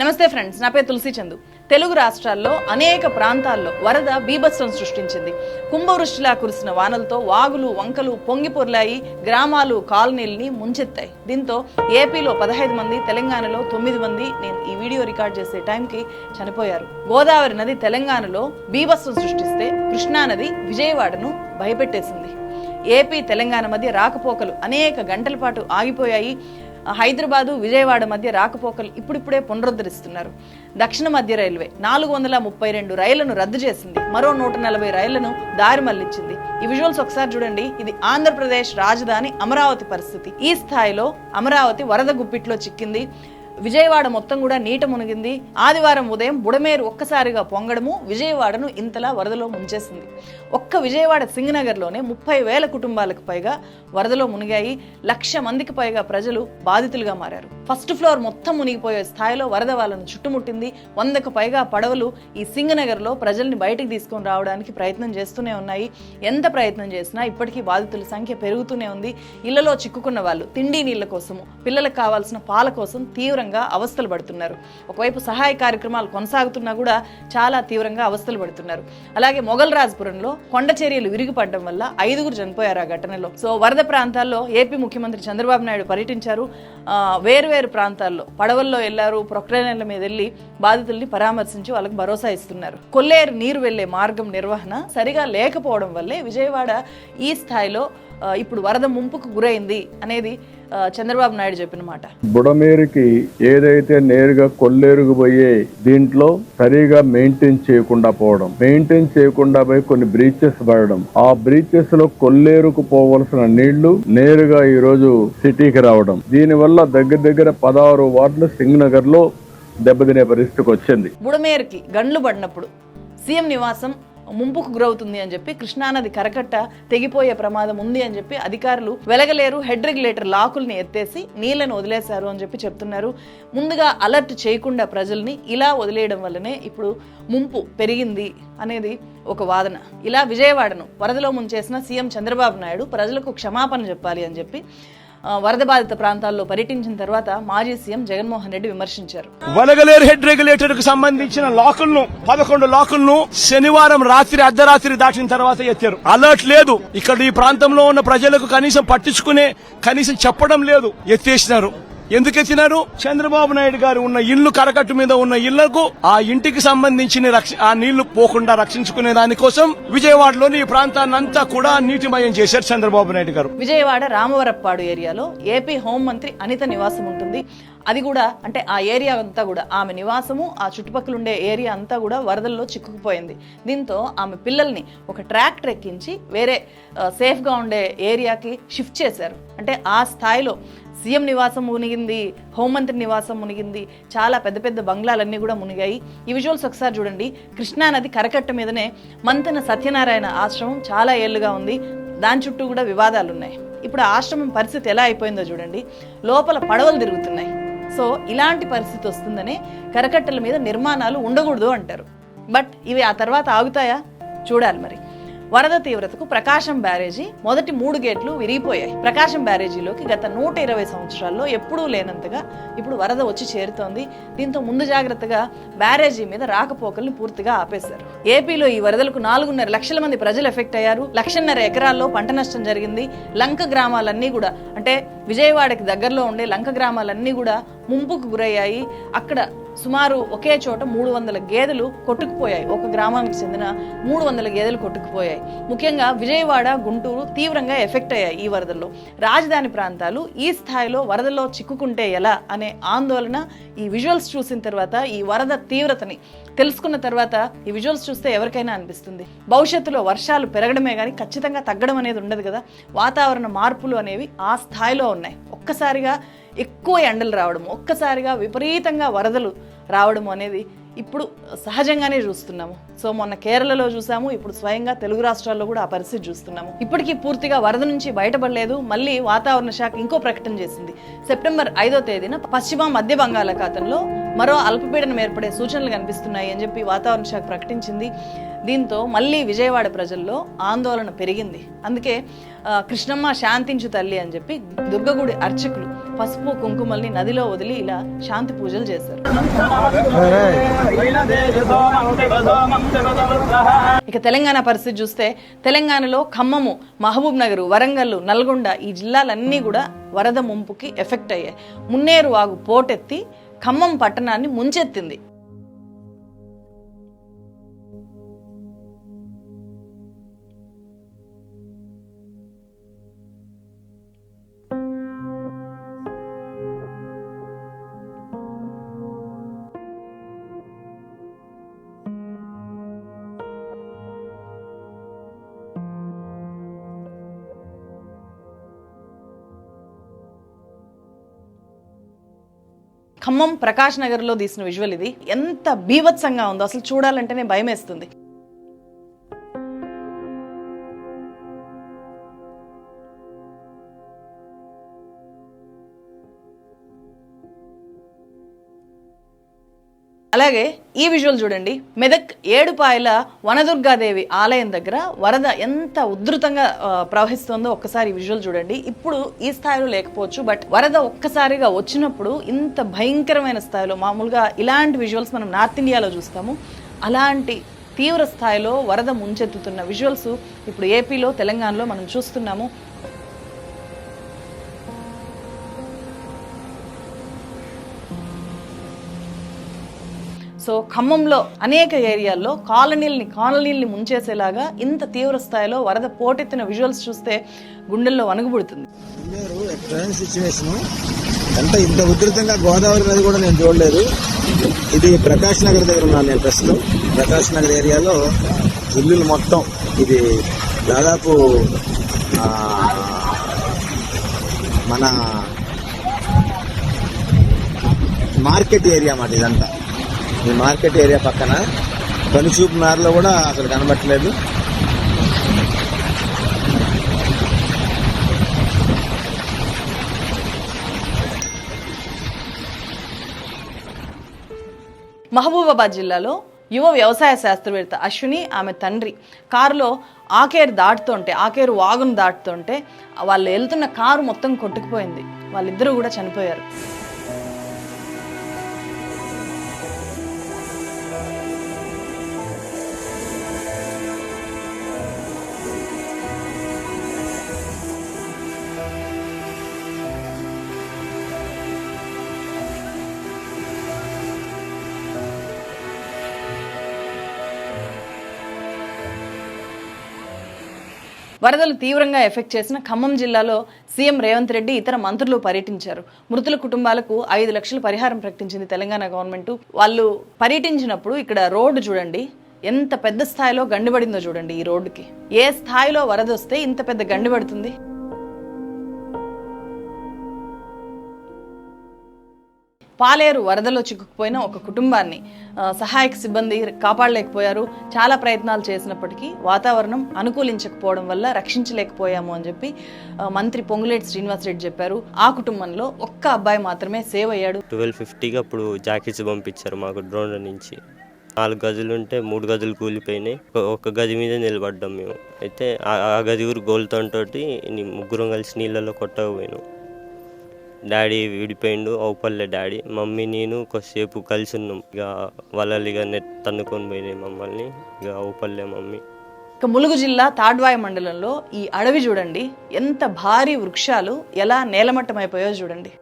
నమస్తే ఫ్రెండ్స్ నా పేరు తులసి చందు. తెలుగు రాష్ట్రాల్లో అనేక ప్రాంతాల్లో వరద బీభత్సం సృష్టించింది. కుంభవృష్టిలా కురిసిన వానలతో వాగులు వంకలు పొంగి పొర్లాయి గ్రామాలు కాలనీల్ని ముంచెత్తాయి. దీంతో ఏపీలో పదహైదు మంది తెలంగాణలో తొమ్మిది మంది నేను ఈ వీడియో రికార్డ్ చేసే టైంకి చనిపోయారు. గోదావరి నది తెలంగాణలో బీభత్సం సృష్టిస్తే కృష్ణానది విజయవాడను భయపెట్టేసింది. ఏపీ తెలంగాణ మధ్య రాకపోకలు అనేక గంటల పాటు ఆగిపోయాయి. హైదరాబాదు విజయవాడ మధ్య రాకపోకలు ఇప్పుడిప్పుడే పునరుద్ధరిస్తున్నారు. దక్షిణ మధ్య రైల్వే నాలుగు వందల ముప్పై రెండు రైళ్ళను రద్దు చేసింది. మరో నూట నలభై రైళ్ళను దారి మళ్ళించింది. ఈ విజువల్స్ ఒకసారి చూడండి. ఇది ఆంధ్రప్రదేశ్ రాజధాని అమరావతి పరిస్థితి. ఈ స్థాయిలో అమరావతి వరద గుప్పిట్లో చిక్కింది. విజయవాడ మొత్తం కూడా నీట మునిగింది. ఆదివారం ఉదయం బుడమేరు ఒక్కసారిగా పొంగడము విజయవాడను ఇంతలా వరదలో ముంచేసింది. ఒక్క విజయవాడ సింగనగర్లోనే ముప్పై వేల కుటుంబాలకు పైగా వరదలో మునిగాయి. లక్ష మందికి పైగా ప్రజలు బాధితులుగా మారారు. ఫస్ట్ ఫ్లోర్ మొత్తం మునిగిపోయే స్థాయిలో వరద వాళ్ళను చుట్టుముట్టింది. వందకు పైగా పడవలు ఈ సింగనగర్లో ప్రజల్ని బయటకు తీసుకొని రావడానికి ప్రయత్నం చేస్తూనే ఉన్నాయి. ఎంత ప్రయత్నం చేసినా ఇప్పటికీ బాధితుల సంఖ్య పెరుగుతూనే ఉంది. ఇళ్ళలో చిక్కుకున్న వాళ్ళు తిండి నీళ్ళ కోసము పిల్లలకు కావాల్సిన పాల కోసం తీవ్రంగా అవస్థలు పడుతున్నారు. ఒకవైపు సహాయ కార్యక్రమాలు కొనసాగుతున్నా కూడా చాలా తీవ్రంగా అవస్థలు పడుతున్నారు. అలాగే మొఘల్ రాజ్పురంలో కొండ చర్యలు విరిగిపడడం వల్ల ఐదుగురు చనిపోయారు ఆ ఘటనలో. సో వరద ప్రాంతాల్లో ఏపీ ముఖ్యమంత్రి చంద్రబాబు నాయుడు పర్యటించారు. వేరువేరు ప్రాంతాల్లో పడవల్లో వెళ్ళారు ప్రొక్లైనర్ల మీద వెళ్ళి బాధితుల్ని పరామర్శించి వాళ్ళకి భరోసా ఇస్తున్నారు. కొల్లేరు నీరు వెళ్ళే మార్గం నిర్వహణ సరిగా లేకపోవడం వల్లే విజయవాడ ఈ స్థాయిలో ఇప్పుడు వరద ముంపుకు గురైంది అనేది చంద్రబాబు నాయుడు చెప్పిన మాట. బుడమేరుకి ఏదైతే నేరుగా కొల్లేరుకు పోయే దీంట్లో సరిగా మెయింటైన్ చేయకుండా పోవడం మెయింటైన్ చేయకుండా పోయి కొన్ని బ్రీచెస్ పడడం ఆ బ్రీచెస్లో కొల్లేరుకు పోవలసిన నీళ్ళు నేరుగా ఈ రోజు సిటీకి రావడం దీని వల్ల దగ్గర దగ్గర పదహారు వార్డులు సింగనగర్లో దెబ్బతినే పరిస్థితికి వచ్చింది. బుడమేరుకి గండ్లు పడినప్పుడు సీఎం నివాసం ముంపుకు గురవుతుంది అని చెప్పి కృష్ణానది కరకట్ట తెగిపోయే ప్రమాదం ఉంది అని చెప్పి అధికారులు వెలగలేరు హెడ్ రెగ్యులేటర్ లాకుల్ని ఎత్తేసి నీళ్ళను వదిలేశారు అని చెప్పి చెప్తున్నారు. ముందుగా అలర్ట్ చేయకుండా ప్రజల్ని ఇలా వదిలేయడం వల్లనే ఇప్పుడు ముంపు పెరిగింది అనేది ఒక వాదన. ఇలా విజయవాడను వరదలో ముంచేసిన సీఎం చంద్రబాబు నాయుడు ప్రజలకు క్షమాపణ చెప్పాలి అని చెప్పి వరద బాధిత ప్రాంతాల్లో పర్యటించిన తర్వాత మాజీ సీఎం జగన్మోహన్ రెడ్డి విమర్శించారు. వలగలేరు హెడ్ రెగ్యులేటర్కు సంబంధించిన లాకులను పదకొండు లాకులను శనివారం రాత్రి అర్ధరాత్రి దాటిన తర్వాత ఎత్తారు. అలర్ట్ లేదు. ఇక్కడ ఈ ప్రాంతంలో ఉన్న ప్రజలకు కనీసం పట్టించుకునే కనీసం చెప్పడం లేదు. ఎత్తేసినారు. ఎందుకు ఎత్తినారు చంద్రబాబు నాయుడు గారు ఉన్న ఇల్లు కరకట్టు మీద ఉన్న ఇళ్ళకు ఆ ఇంటికి సంబంధించిన రక్ష- ఆ నీళ్ళు పోకుండా రక్షించుకునే దానికోసం విజయవాడలోని ఈ ప్రాంతాన్ని అంతా కూడా నీటిమయం చేశారు చంద్రబాబు నాయుడు గారు. విజయవాడ రామవరప్పాడు ఏరియాలో ఏపీ హోంమంత్రి అనిత నివాసం ఉంటుంది. అది కూడా అంటే ఆ ఏరియా అంతా కూడా ఆమె నివాసము ఆ చుట్టుపక్కల ఉండే ఏరియా అంతా కూడా వరదల్లో చిక్కుకుపోయింది. దీంతో ఆమె పిల్లల్ని ఒక ట్రాక్టర్ ఎక్కించి వేరే సేఫ్గా ఉండే ఏరియాకి షిఫ్ట్ చేశారు. అంటే ఆ స్థాయిలో సీఎం నివాసం మునిగింది హోంమంత్రి నివాసం మునిగింది చాలా పెద్ద పెద్ద బంగ్లాలన్నీ కూడా మునిగాయి. ఈ విజువల్స్ ఒకసారి చూడండి. కృష్ణానది కరకట్ట మీదనే మంతెన సత్యనారాయణ ఆశ్రమం చాలా ఏళ్ళుగా ఉంది. దాని చుట్టూ కూడా వివాదాలు ఉన్నాయి ఇప్పుడు ఆశ్రమం పరిస్థితి ఎలా అయిపోయిందో చూడండి. లోపల పడవలు తిరుగుతున్నాయి. సో ఇలాంటి పరిస్థితి వస్తుందనే కరకట్టల మీద నిర్మాణాలు ఉండకూడదు అంటారు. బట్ ఇవి ఆ తర్వాత ఆగుతాయా? చూడాలి మరి. వరద తీవ్రతకు ప్రకాశం బ్యారేజీ మొదటి మూడు గేట్లు విరిగిపోయాయి. ప్రకాశం బ్యారేజీలోకి గత నూట ఇరవై సంవత్సరాల్లో ఎప్పుడూ లేనంతగా ఇప్పుడు వరద వచ్చి చేరుతోంది. దీంతో ముందు జాగ్రత్తగా బ్యారేజీ మీద రాకపోకల్ని పూర్తిగా ఆపేశారు. ఏపీలో ఈ వరదలకు నాలుగున్నర లక్షల మంది ప్రజలు ఎఫెక్ట్ అయ్యారు. లక్షన్నర ఎకరాల్లో పంట నష్టం జరిగింది. లంక గ్రామాలన్నీ కూడా అంటే విజయవాడకి దగ్గరలో ఉండే లంక గ్రామాలన్నీ కూడా ముంపుకు గురయ్యాయి. అక్కడ సుమారు ఒకే చోట మూడు వందల గేదెలు కొట్టుకుపోయాయి. ఒక గ్రామానికి చెందిన మూడు వందల గేదెలు కొట్టుకుపోయాయి. ముఖ్యంగా విజయవాడ గుంటూరు తీవ్రంగా ఎఫెక్ట్ అయ్యాయి ఈ వరదల్లో. రాజధాని ప్రాంతాలు ఈ స్థాయిలో వరదల్లో చిక్కుకుంటే ఎలా అనే ఆందోళన ఈ విజువల్స్ చూసిన తర్వాత ఈ వరద తీవ్రతని తెలుసుకున్న తర్వాత ఈ విజువల్స్ చూస్తే ఎవరికైనా అనిపిస్తుంది. భవిష్యత్తులో వర్షాలు పెరగడమే కానీ ఖచ్చితంగా తగ్గడం అనేది ఉండదు కదా. వాతావరణ మార్పులు అనేవి ఆ స్థాయిలో ఉన్నాయి ఒక్కసారిగా ఎక్కువ ఎండలు రావడం ఒక్కసారిగా విపరీతంగా వరదలు రావడం అనేది ఇప్పుడు సహజంగానే చూస్తున్నాము. సో మొన్న కేరళలో చూసాము ఇప్పుడు స్వయంగా తెలుగు రాష్ట్రాల్లో కూడా ఆ పరిస్థితి చూస్తున్నాము. ఇప్పటికీ పూర్తిగా వరద నుంచి బయటపడలేదు మళ్ళీ వాతావరణ శాఖ ఇంకో ప్రకటన చేసింది. సెప్టెంబర్ ఐదో తేదీన పశ్చిమ మధ్య బంగాళాఖాతంలో మరో అల్పపీడనం ఏర్పడే సూచనలు కనిపిస్తున్నాయి అని చెప్పి వాతావరణ శాఖ ప్రకటించింది. దీంతో మళ్ళీ విజయవాడ ప్రజల్లో ఆందోళన పెరిగింది. అందుకే కృష్ణమ్మ శాంతించు తల్లి అని చెప్పి దుర్గగుడి అర్చకులు పసుపు కుంకుమల్ని నదిలో వదిలి ఇలా శాంతి పూజలు చేశారు. ఇక తెలంగాణ పరిస్థితి చూస్తే తెలంగాణలో ఖమ్మము మహబూబ్ నగర్ వరంగల్ నల్గొండ ఈ జిల్లాలన్నీ కూడా వరద ముంపుకి ఎఫెక్ట్ అయ్యాయి. మున్నేరు వాగు పోటెత్తి ఖమ్మం పట్టణాన్ని ముంచెత్తింది. ఖమ్మం ప్రకాష్ నగర్లో తీసిన విజువల్ ఇది. ఎంత బీభత్సంగా ఉందో అసలు చూడాలంటేనే భయం వేస్తుంది అలాగే ఈ విజువల్ చూడండి. మెదక్ ఏడుపాయల వనదుర్గాదేవి ఆలయం దగ్గర వరద ఎంత ఉధృతంగా ప్రవహిస్తుందో ఒక్కసారి విజువల్ చూడండి. ఇప్పుడు ఈ స్థాయిలో లేకపోవచ్చు బట్ వరద ఒక్కసారిగా వచ్చినప్పుడు ఇంత భయంకరమైన స్థాయిలో మామూలుగా ఇలాంటి విజువల్స్ మనం నార్త్ ఇండియాలో చూస్తాము. అలాంటి తీవ్ర స్థాయిలో వరద ముంచెత్తుతున్న విజువల్స్ ఇప్పుడు ఏపీలో తెలంగాణలో మనం చూస్తున్నాము. సో ఖమ్మంలో అనేక ఏరియాల్లో కాలనీల్ని కాలనీల్ని ముంచేసేలాగా ఇంత తీవ్ర స్థాయిలో వరద పోటెత్తిన విజువల్స్ చూస్తే గుండెల్లో వణుగుబుడుతుంది ఉన్నారు అంటే ఇంత ఉధృతంగా గోదావరి నది కూడా నేను చూడలేదు. ఇది ప్రకాష్ నగర్ దగ్గర ఉన్నాను నేను ప్రస్తుతం. ప్రకాష్ నగర్ ఏరియాలో ఇల్లులు మొత్తం ఇది దాదాపు మన మార్కెట్ ఏరియా మాట ఇదంతా. ఈ మార్కెట్ ఏరియా పక్కన కనుచూపు మేరలో కూడా అసలు కనబట్టలేదు మహబూబాబాద్ జిల్లాలో యువ వ్యవసాయ శాస్త్రవేత్త అశ్విని ఆమె తండ్రి కారులో ఆకేరు దాటుతుంటే ఆకేరు వాగును దాటుతుంటే వాళ్ళు వెళ్తున్న కారు మొత్తం కొట్టుకుపోయింది. వాళ్ళిద్దరూ కూడా చనిపోయారు. వరదలు తీవ్రంగా ఎఫెక్ట్ చేసిన ఖమ్మం జిల్లాలో సీఎం రేవంత్ రెడ్డి ఇతర మంత్రులు పర్యటించారు. మృతుల కుటుంబాలకు ఐదు లక్షల పరిహారం ప్రకటించింది తెలంగాణ గవర్నమెంట్. వాళ్ళు పర్యటించినప్పుడు ఇక్కడ రోడ్డు చూడండి ఎంత పెద్ద స్థాయిలో గండిపడిందో చూడండి ఈ రోడ్డుకి. ఏ స్థాయిలో వరద వస్తే ఇంత పెద్ద గండి పడుతుంది? పాలేరు వరదలో చిక్కుకుపోయిన ఒక కుటుంబాన్ని సహాయక సిబ్బంది కాపాడలేకపోయారు. చాలా ప్రయత్నాలు చేసినప్పటికీ వాతావరణం అనుకూలించకపోవడం వల్ల రక్షించలేకపోయాము అని చెప్పి మంత్రి పొంగులేటి శ్రీనివాసరెడ్డి చెప్పారు. ఆ కుటుంబంలో ఒక్క అబ్బాయి మాత్రమే సేవ్ అయ్యాడు. ట్వెల్వ్ ఫిఫ్టీకి అప్పుడు జాకెట్స్ పంపించారు మాకు డ్రోన్ నుంచి. నాలుగు గదులు ఉంటే మూడు గదులు కూలిపోయినాయి. ఒక- గది మీద నిలబడ్డాం మేము. అయితే ఆ- గది ఊరు గోల్తోటి ముగ్గురం కలిసి నీళ్ళలో కొట్టకపోయినాం. డాడీ విడిపోయిండు అవుపల్లె డాడీ. మమ్మీ నేను కొద్దిసేపు కలిసి ఉన్నాం ఇక వలలు ఇక నెట్ తన్నుకొని పోయినాయి మమ్మల్ని. ఇక అవుపల్లె మమ్మీ. ఇక ములుగు జిల్లా తాడ్వాయ మండలంలో ఈ అడవి చూడండి. ఎంత భారీ వృక్షాలు ఎలా నేలమట్టమైపోయో చూడండి.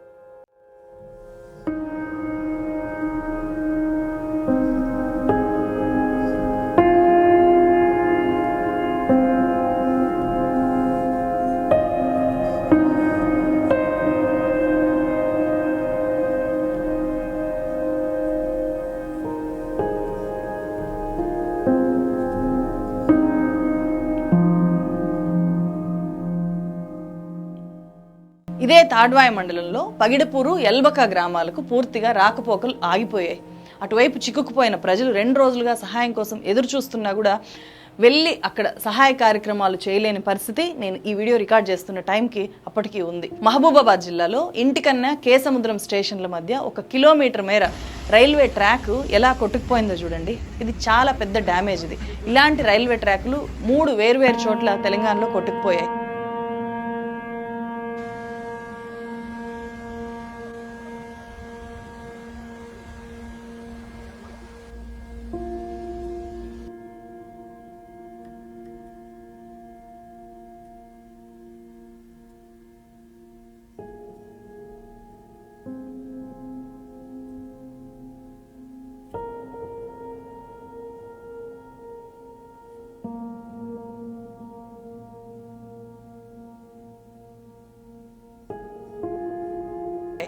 ఇదే తాడ్వాయ మండలంలో పగిడపూరు ఎల్బక గ్రామాలకు పూర్తిగా రాకపోకలు ఆగిపోయాయి. అటువైపు చిక్కుకుపోయిన ప్రజలు రెండు రోజులుగా సహాయం కోసం ఎదురు చూస్తున్నా కూడా వెళ్ళి అక్కడ సహాయ కార్యక్రమాలు చేయలేని పరిస్థితి నేను ఈ వీడియో రికార్డ్ చేస్తున్న టైంకి అప్పటికి ఉంది. మహబూబాబాద్ జిల్లాలో ఇంటికన్నా కేసముద్రం స్టేషన్ల మధ్య ఒక కిలోమీటర్ మేర రైల్వే ట్రాక్ ఎలా కొట్టుకుపోయిందో చూడండి. ఇది చాలా పెద్ద డ్యామేజ్ ఇది. ఇలాంటి రైల్వే ట్రాక్లు మూడు వేర్వేరు చోట్ల తెలంగాణలో కొట్టుకుపోయాయి.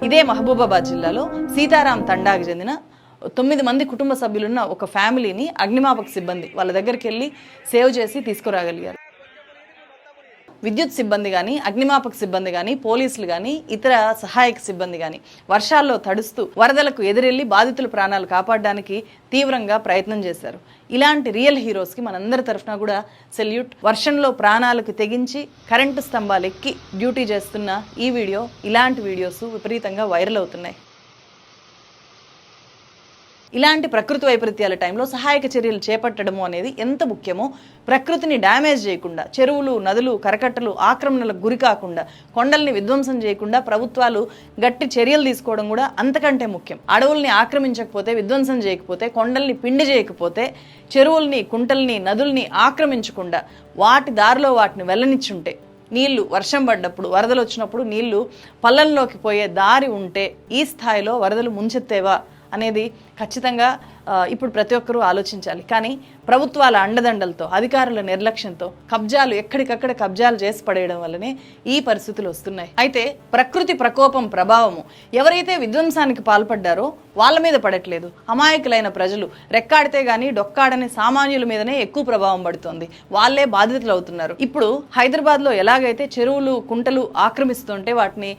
ఇదే మహబూబాబాద్ జిల్లాలో సీతారాం తండాకి చెందిన తొమ్మిది మంది కుటుంబ సభ్యులున్న ఒక ఫ్యామిలీని అగ్నిమాపక సిబ్బంది వాళ్ళ దగ్గరికి వెళ్ళి సేవ్ చేసి తీసుకురాగలిగారు. విద్యుత్ సిబ్బంది కానీ అగ్నిమాపక సిబ్బంది కానీ పోలీసులు కానీ ఇతర సహాయక సిబ్బంది కానీ వర్షాల్లో తడుస్తూ వరదలకు ఎదురెళ్ళి బాధితుల ప్రాణాలు కాపాడడానికి తీవ్రంగా ప్రయత్నం చేశారు. ఇలాంటి రియల్ హీరోస్కి మనందరి తరఫున కూడా సెల్యూట్. వర్షంలో ప్రాణాలకు తెగించి కరెంటు స్తంభాలు ఎక్కి డ్యూటీ చేస్తున్న ఈ వీడియో ఇలాంటి వీడియోస్ విపరీతంగా వైరల్ అవుతున్నాయి. ఇలాంటి ప్రకృతి వైపరీత్యాల టైంలో సహాయక చర్యలు చేపట్టడము అనేది ఎంత ముఖ్యమో ప్రకృతిని డ్యామేజ్ చేయకుండా చెరువులు నదులు కరకట్టలు ఆక్రమణలకు గురి కాకుండా కొండల్ని విధ్వంసం చేయకుండా ప్రభుత్వాలు గట్టి చర్యలు తీసుకోవడం కూడా అంతకంటే ముఖ్యం. అడవుల్ని ఆక్రమించకపోతే విధ్వంసం చేయకపోతే కొండల్ని పిండి చేయకపోతే చెరువుల్ని కుంటల్ని నదుల్ని ఆక్రమించకుండా వాటి దారిలో వాటిని వెళ్ళనిచ్చుంటే నీళ్ళు వర్షం పడ్డప్పుడు వరదలు వచ్చినప్పుడు నీళ్ళు పల్లెల్లోకి పోయే దారి ఉంటే ఈ స్థాయిలో వరదలు ముంచెత్తేవా అనేది ఖచ్చితంగా ఆ, ఇప్పుడు ప్రతి ఒక్కరూ ఆలోచించాలి. కానీ ప్రభుత్వాల అండదండలతో అధికారుల నిర్లక్ష్యంతో కబ్జాలు ఎక్కడికక్కడ కబ్జాలు చేసి పడేయడం వల్లనే ఈ పరిస్థితులు వస్తున్నాయి. అయితే ప్రకృతి ప్రకోపం ప్రభావము ఎవరైతే విధ్వంసానికి పాల్పడ్డారో వాళ్ళ మీద పడట్లేదు. అమాయకులైన ప్రజలు రెక్కాడితే గానీ డొక్కాడని సామాన్యుల మీదనే ఎక్కువ ప్రభావం పడుతోంది. వాళ్ళే బాధితులు అవుతున్నారు. ఇప్పుడు హైదరాబాద్లో ఎలాగైతే చెరువులు కుంటలు ఆక్రమిస్తుంటే వాటిని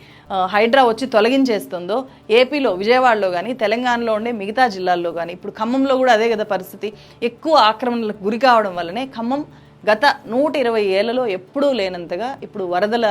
హైడ్రా వచ్చి తొలగించేస్తుందో ఏపీలో విజయవాడలో కానీ తెలంగాణలో ఉండే మిగతా జిల్లాల్లో కానీ ఇప్పుడు ఖమ్మంలో కూడా అదే కదా పరిస్థితి. ఎక్కువ ఆక్రమణలకు గురి కావడం వల్లనే ఖమ్మం గత నూట ఇరవై ఏళ్ళలో ఎప్పుడూ లేనంతగా ఇప్పుడు వరదల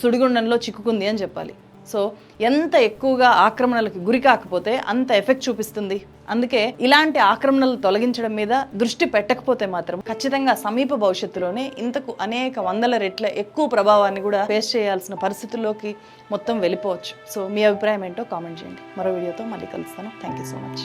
సుడిగుండంలో చిక్కుకుంది అని చెప్పాలి. సో ఎంత ఎక్కువగా ఆక్రమణలకు గురి కాకపోతే అంత ఎఫెక్ట్ చూపిస్తుంది. అందుకే ఇలాంటి ఆక్రమణలు తొలగించడం మీద దృష్టి పెట్టకపోతే మాత్రం ఖచ్చితంగా సమీప భవిష్యత్తులోనే ఇంతకు అనేక వందల రెట్ల ఎక్కువ ప్రభావాన్ని కూడా ఫేస్ చేయాల్సిన పరిస్థితుల్లోకి మొత్తం వెళ్ళిపోవచ్చు. సో మీ అభిప్రాయం ఏంటో కామెంట్ చేయండి. మరో వీడియోతో మళ్ళీ కలుస్తాను. Thank you so much.